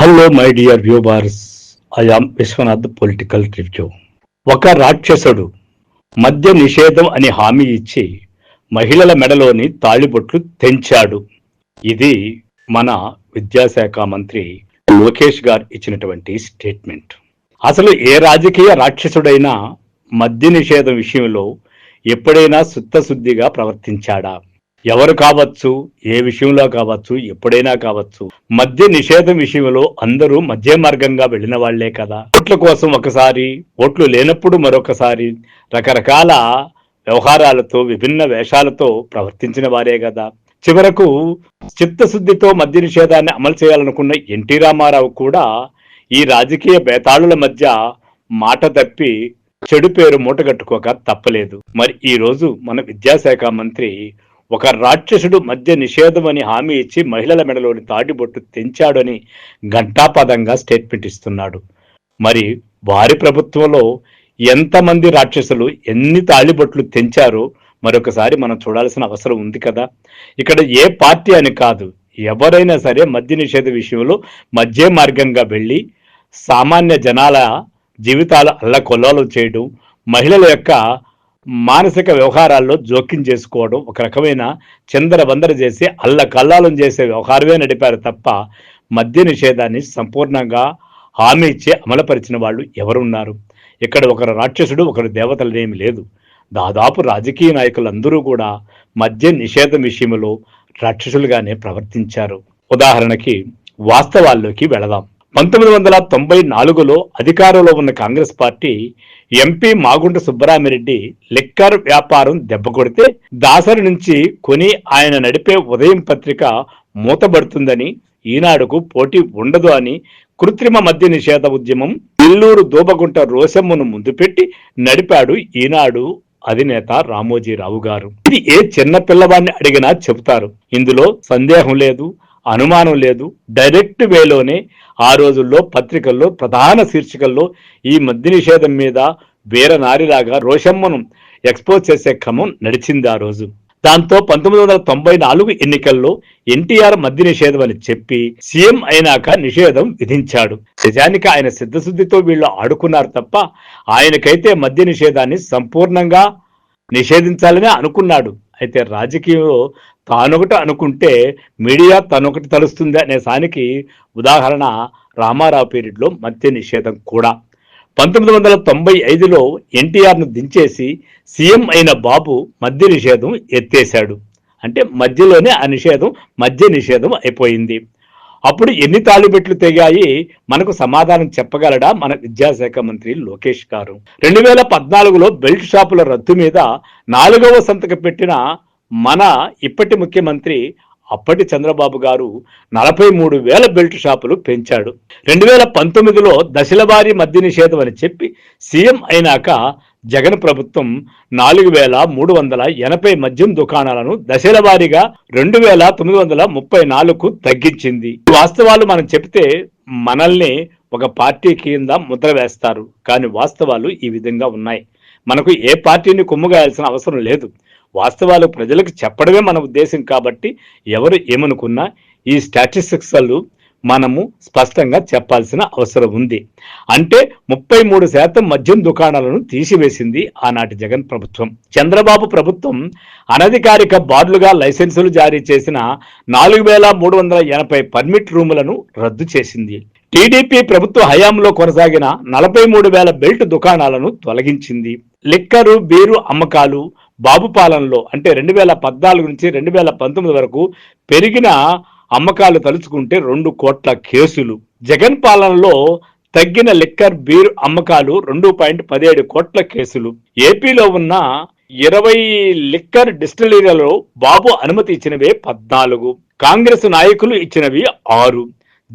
Hello my dear viewers I am Vishwanath political review ఒక రాక్షసుడు మద్య నిషేధం అని హామీ ఇచ్చి మహిళల మెడలోని తాళిబొట్లు తెంచాడు. ఇది మన విద్యాశాఖ మంత్రి లోకేష్ గారు ఇచ్చినటువంటి స్టేట్మెంట్. అసలు ఏ రాజకీయ రాక్షసుడైనా మద్య నిషేధం విషయంలో ఎప్పుడైనా సుత్తశుద్ధిగా ప్రవర్తించాడా? ఎవరు కావచ్చు ఏ విషయంలో కావచ్చు ఎప్పుడైనా కావచ్చు మద్య నిషేధం విషయంలో అందరూ మధ్య మార్గంగా వెళ్ళిన వాళ్ళే కదా. ఓట్ల కోసం ఒకసారి ఓట్లు లేనప్పుడు మరొకసారి రకరకాల వ్యవహారాలతో విభిన్న వేషాలతో ప్రవర్తించిన వారే కదా. చివరకు చిత్తశుద్ధితో మద్య నిషేధాన్ని అమలు చేయాలనుకున్న ఎన్టీ రామారావు కూడా ఈ రాజకీయ బేతాళుల మధ్య మాట తప్పి చెడు పేరు మూటగట్టుకోక తప్పలేదు. మరి ఈ రోజు మన విద్యాశాఖ మంత్రి ఒక రాక్షసుడు మద్య నిషేధం అని హామీ ఇచ్చి మహిళల మెడలోని తాటిబొట్టు తెంచాడని ఘంటాపదంగా స్టేట్మెంట్ ఇస్తున్నాడు. మరి వారి ప్రభుత్వంలో ఎంతమంది రాక్షసులు ఎన్ని తాళిబొట్లు తెంచారో మరొకసారి మనం చూడాల్సిన అవసరం ఉంది కదా. ఇక్కడ ఏ పార్టీ అని కాదు ఎవరైనా సరే మద్య నిషేధ విషయంలో మధ్య మార్గంగా వెళ్ళి సామాన్య జనాల జీవితాలు అల్లకొల్లాలు చేయడం మహిళల యొక్క మానసిక వ్యవహారాల్లో జోక్యం చేసుకోవడం ఒక రకమైన చందరవందర చేసి అల్లకల్లాలం చేసే వ్యవహారమే నడిపారు తప్ప మద్య నిషేధాన్ని సంపూర్ణంగా హామీ ఇచ్చే అమలుపరిచిన వాళ్ళు ఎవరున్నారు? ఇక్కడ ఒకరు రాక్షసుడు ఒకరు దేవతలనేమి లేదు. దాదాపు రాజకీయ నాయకులందరూ కూడా మద్య నిషేధం విషయంలో రాక్షసులుగానే ప్రవర్తించారు. ఉదాహరణకి వాస్తవాల్లోకి వెళదాం. పంతొమ్మిది వందల తొంభై నాలుగులో అధికారంలో ఉన్న Congress party MP Magunta Subbaramireddy liquor వ్యాపారం దెబ్బ కొడితే దాసరి నుంచి కొని ఆయన నడిపే ఉదయం పత్రిక మూతబడుతుందని ఈనాడుకు పోటీ ఉండదు అని కృత్రిమ మద్య నిషేధ ఉద్యమం ఇల్లూరు దూబగుంట రోసమ్మను ముందు పెట్టి నడిపాడు ఈనాడు అధినేత రామోజీరావు గారు. ఇది ఏ చిన్న పిల్లవాడిని అడిగినా చెబుతారు. ఇందులో సందేహం లేదు. అనుమానం లేదు. డైరెక్ట్ వేలోనే ఆ రోజుల్లో పత్రికల్లో ప్రధాన శీర్షికల్లో ఈ మద్య నిషేధం మీద వీర నారిలాగా రోషమ్మను ఎక్స్పోజ్ చేసే క్రమం నడిచింది ఆ రోజు. దాంతో పంతొమ్మిది వందల తొంభై నాలుగు ఎన్నికల్లో ఎన్టీఆర్ మద్య నిషేధం అని చెప్పి సీఎం అయినాక నిషేధం విధించాడు. నిజానికి ఆయన సిద్ధశుద్ధితో వీళ్ళు ఆడుకున్నారు తప్ప ఆయనకైతే మద్య నిషేధాన్ని సంపూర్ణంగా నిషేధించాలని అనుకున్నాడు. అయితే రాజకీయంలో తానొకటి అనుకుంటే మీడియా తనొకటి తలుస్తుంది అనే సానికి ఉదాహరణ రామారావు పీరియడ్లో మద్య నిషేధం కూడా. పంతొమ్మిది వందల తొంభై ఐదులో ఎన్టీఆర్ను దించేసి సీఎం అయిన బాబు మద్య నిషేధం ఎత్తేశాడు. అంటే మధ్యలోనే ఆ నిషేధం మద్య నిషేధం అయిపోయింది. అప్పుడు ఎన్ని తాళిబెట్లు తెగాయి? మనకు సమాధానం చెప్పగలడా? మన విద్యాశాఖ మంత్రి లోకేష్ గారు. రెండు వేల పద్నాలుగులో బెల్ట్ షాపుల రద్దు మీద నాలుగవ సంతకం పెట్టిన మన ఇప్పటి ముఖ్యమంత్రి అప్పటి చంద్రబాబు గారు నలభై మూడు వేల బెల్ట్ షాపులు పెంచాడు. రెండు వేల పంతొమ్మిదిలో దశలవారీ మద్య నిషేధం అని చెప్పి సీఎం అయినాక జగన్ ప్రభుత్వం నాలుగు వేల మూడు వందల ఎనభై మద్యం దుకాణాలను దశల వారీగా రెండు వేల తొమ్మిది వందల ముప్పై నాలుగుకు తగ్గించింది. ఈ వాస్తవాలు మనం చెప్తే మనల్ని ఒక పార్టీ కింద ముద్ర వేస్తారు. కానీ వాస్తవాలు ఈ విధంగా ఉన్నాయి. మనకు ఏ పార్టీని కుమ్ముగాయాల్సిన అవసరం లేదు. వాస్తవాలు ప్రజలకు చెప్పడమే మన ఉద్దేశం కాబట్టి ఎవరు ఏమనుకున్నా ఈ స్టాటిస్టిక్స్ మనము స్పష్టంగా చెప్పాల్సిన అవసరం ఉంది. అంటే ముప్పై మూడు శాతం మద్యం దుకాణాలను తీసివేసింది ఆనాటి జగన్ ప్రభుత్వం. చంద్రబాబు ప్రభుత్వం అనధికారిక బార్లుగా లైసెన్సులు జారీ చేసిన నాలుగు వేల మూడు వందల ఎనభై పర్మిట్ రూములను రద్దు చేసింది. టీడీపీ ప్రభుత్వ హయాంలో కొనసాగిన నలభై మూడు వేల బెల్ట్ దుకాణాలను తొలగించింది. లిక్కరు బీరు అమ్మకాలు బాబు పాలనలో అంటే రెండు వేల పద్నాలుగు నుంచి రెండు వేల పంతొమ్మిది వరకు పెరిగిన అమ్మకాలు తలుచుకుంటే రెండు కోట్ల కేసులు. జగన్ పాలనలో తగ్గిన లిక్కర్ బీర్ అమ్మకాలు రెండు పాయింట్ పదిహేడు కోట్ల కేసులు. ఏపీలో ఉన్న ఇరవై లిక్కర్ డిస్టిలరీలలో బాబు అనుమతి ఇచ్చినవే పద్నాలుగు. కాంగ్రెస్ నాయకులు ఇచ్చినవి ఆరు.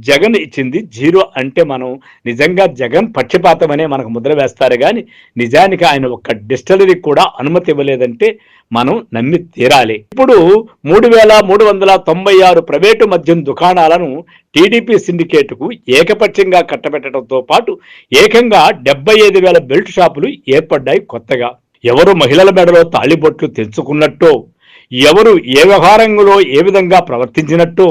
జగన్ ఇచ్చింది జీరో అంటే మనం నిజంగా జగన్ పక్షపాతం అనే మనకు ముద్ర వేస్తారు కానీ నిజానికి ఆయన ఒక్క డిస్టిలరీ కూడా అనుమతి ఇవ్వలేదంటే మనం నమ్మి తీరాలి. ఇప్పుడు మూడు వేల మూడు వందల తొంభై ఆరు ప్రైవేటు మద్యం దుకాణాలను టీడీపీ సిండికేట్కు ఏకపక్షంగా కట్టబెట్టడంతో పాటు ఏకంగా డెబ్బై ఐదు వేల బెల్ట్ షాపులు ఏర్పడ్డాయి కొత్తగా. ఎవరు మహిళల మెడలో తాళిబొట్లు తెంచుకున్నట్టు ఎవరు ఏ వ్యవహారంలో ఏ విధంగా ప్రవర్తించినట్టో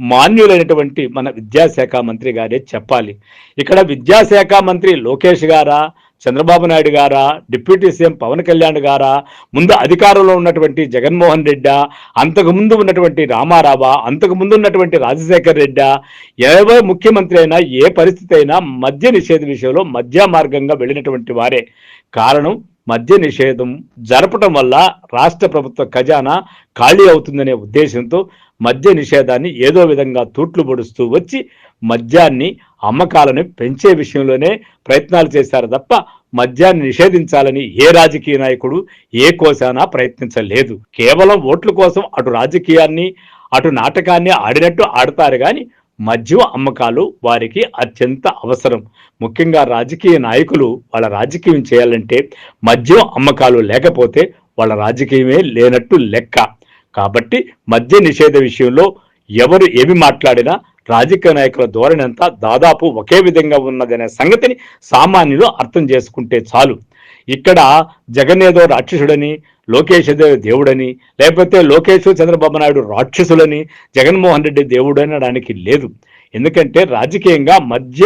మాన్యులైనటువంటి మన విద్యాశాఖ మంత్రి గారే చెప్పాలి. ఇక్కడ విద్యాశాఖ మంత్రి లోకేష్ గారా చంద్రబాబు నాయుడు గారా డిప్యూటీ సీఎం పవన్ కళ్యాణ్ గారా ముందు అధికారంలో ఉన్నటువంటి జగన్మోహన్ రెడ్డా అంతకు ముందు ఉన్నటువంటి రామారావా అంతకు ముందు ఉన్నటువంటి రాజశేఖర్ రెడ్డా ఏ ముఖ్యమంత్రి అయినా ఏ పరిస్థితి అయినా మద్య నిషేధ విషయంలో మధ్య మార్గంగా వెళ్ళినటువంటి వారే. కారణం మద్య నిషేధం జరపటం వల్ల రాష్ట్ర ప్రభుత్వ ఖజానా ఖాళీ అవుతుందనే ఉద్దేశంతో మద్య నిషేధాన్ని ఏదో విధంగా తూట్లు పొడుస్తూ వచ్చి మద్యాన్ని అమ్మకాలను పెంచే విషయంలోనే ప్రయత్నాలు చేశారు తప్ప మద్యాన్ని నిషేధించాలని ఏ రాజకీయ నాయకుడు ఏ కోశానా ప్రయత్నించలేదు. కేవలం ఓట్ల కోసం అటు రాజకీయాన్ని అటు నాటకాన్ని ఆడినట్టు ఆడతారు కానీ మద్యం అమ్మకాలు వారికి అత్యంత అవసరం. ముఖ్యంగా రాజకీయ నాయకులు వాళ్ళ రాజకీయం చేయాలంటే మద్యం అమ్మకాలు లేకపోతే వాళ్ళ రాజకీయమే లేనట్టు లెక్క. కాబట్టి మద్య నిషేధ విషయంలో ఎవరు ఏమి మాట్లాడినా రాజకీయ నాయకుల ధోరణి అంతా దాదాపు ఒకే విధంగా ఉన్నదనే సంగతిని సామాన్యులు అర్థం చేసుకుంటే చాలు. ఇక్కడ జగన్ ఏదో రాక్షసుడని లోకేష్ ఏదో దేవుడని లేకపోతే లోకేష్ చంద్రబాబు నాయుడు రాక్షసులని జగన్మోహన్ రెడ్డి దేవుడు అనడానికి లేదు. ఎందుకంటే రాజకీయంగా మద్య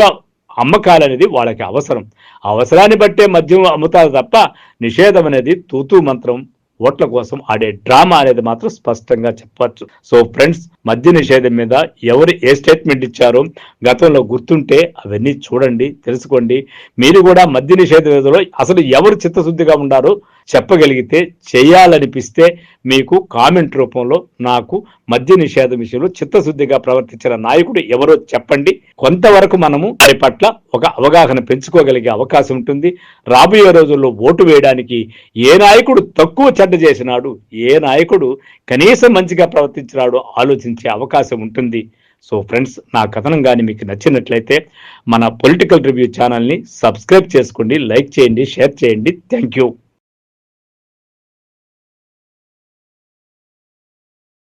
అమ్మకాలు అనేది వాళ్ళకి అవసరం. అవసరాన్ని బట్టే మద్యం అమ్ముతారు తప్ప నిషేధం అనేది తూతూ మంత్రం. ఓట్ల కోసం ఆడే డ్రామా అనేది మాత్రం స్పష్టంగా చెప్పవచ్చు. సో ఫ్రెండ్స్ మద్య నిషేధం మీద ఎవరు ఏ స్టేట్మెంట్ ఇచ్చారో గతంలో గుర్తుంటే అవన్నీ చూడండి తెలుసుకోండి. మీరు కూడా మద్య నిషేధ విధంలో అసలు ఎవరు చిత్తశుద్ధిగా ఉన్నారో చెప్పగలిగితే చేయాలనిపిస్తే మీకు కామెంట్ రూపంలో నాకు మద్య నిషేధం విషయంలో చిత్తశుద్ధిగా ప్రవర్తించిన నాయకుడు ఎవరో చెప్పండి. కొంతవరకు మనము వారి పట్ల ఒక అవగాహన పెంచుకోగలిగే అవకాశం ఉంటుంది. రాబోయే రోజుల్లో ఓటు వేయడానికి ఏ నాయకుడు తక్కువ చెడ్డ చేసినాడు ఏ నాయకుడు కనీసం మంచిగా ప్రవర్తించినాడు ఆలోచించే అవకాశం ఉంటుంది. సో ఫ్రెండ్స్ నా కథనం కానీ మీకు నచ్చినట్లయితే మన పొలిటికల్ రివ్యూ ఛానల్ని సబ్స్క్రైబ్ చేసుకోండి లైక్ చేయండి షేర్ చేయండి. Thank you.